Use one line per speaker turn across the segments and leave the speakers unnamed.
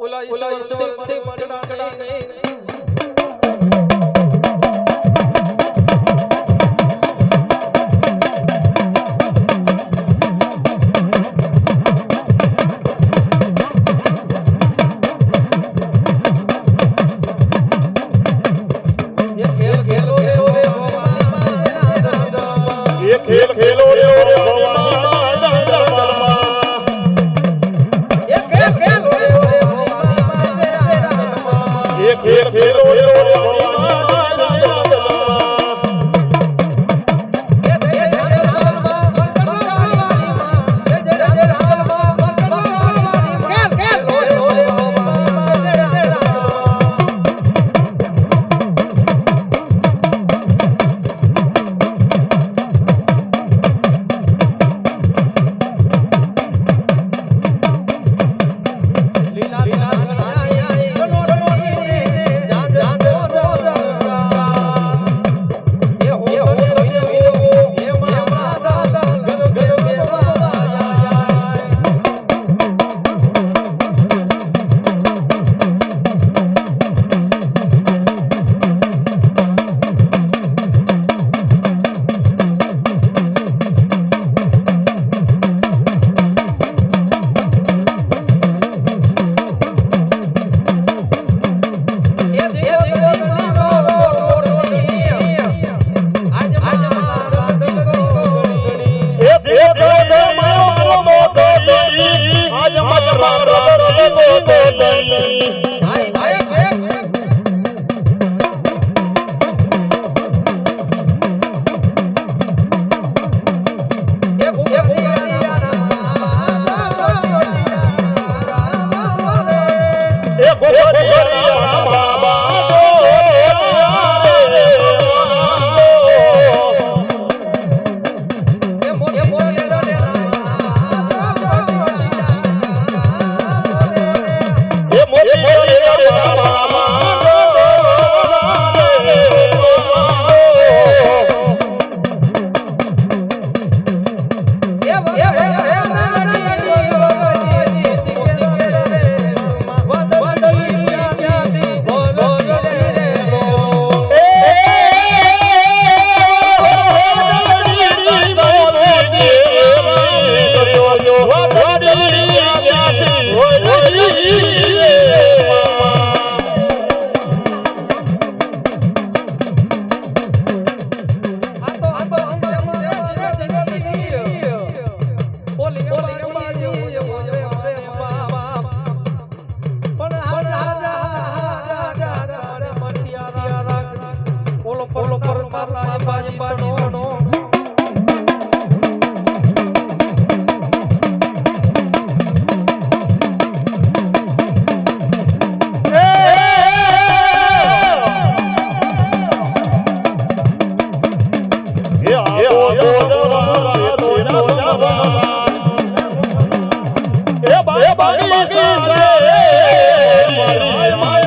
ઓલા ઈશ્વરથી પડડા
বদল અંબાજી નો
Maria, Maria, Maria.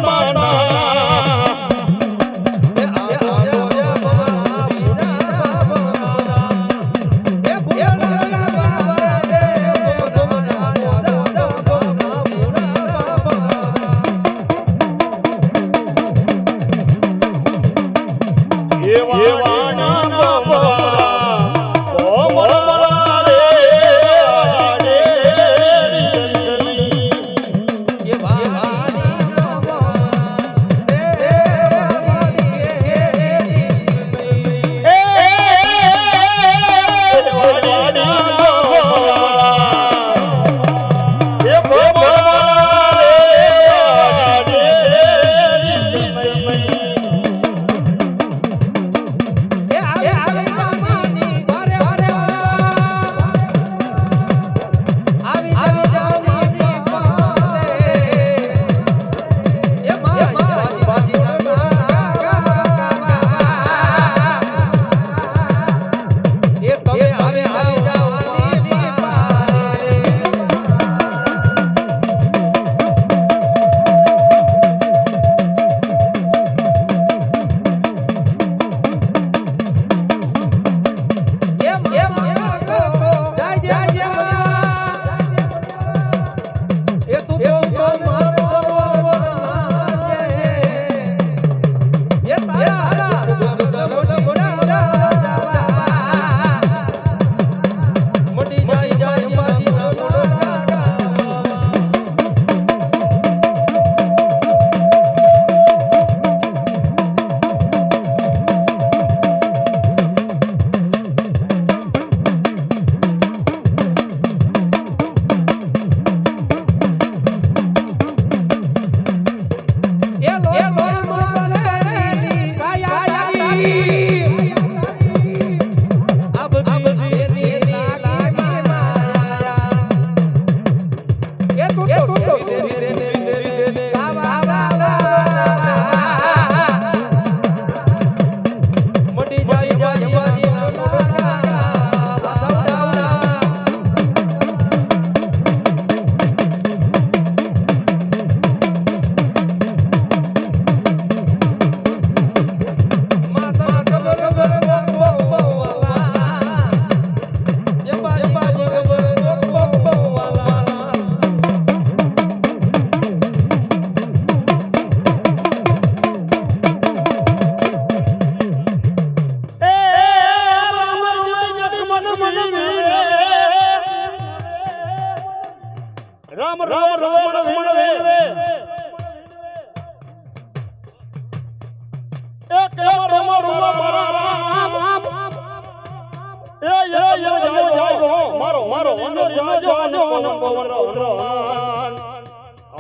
પવન પવન હનુમાન.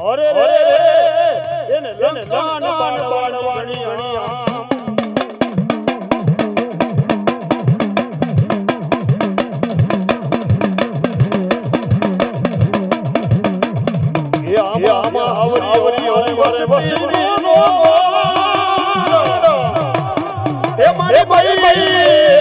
અરે રે એને લંકાન બાણ બાણ વાણી હણિયા આવરી આવરી હરી વારે વસી નો એ મારી ભાઈ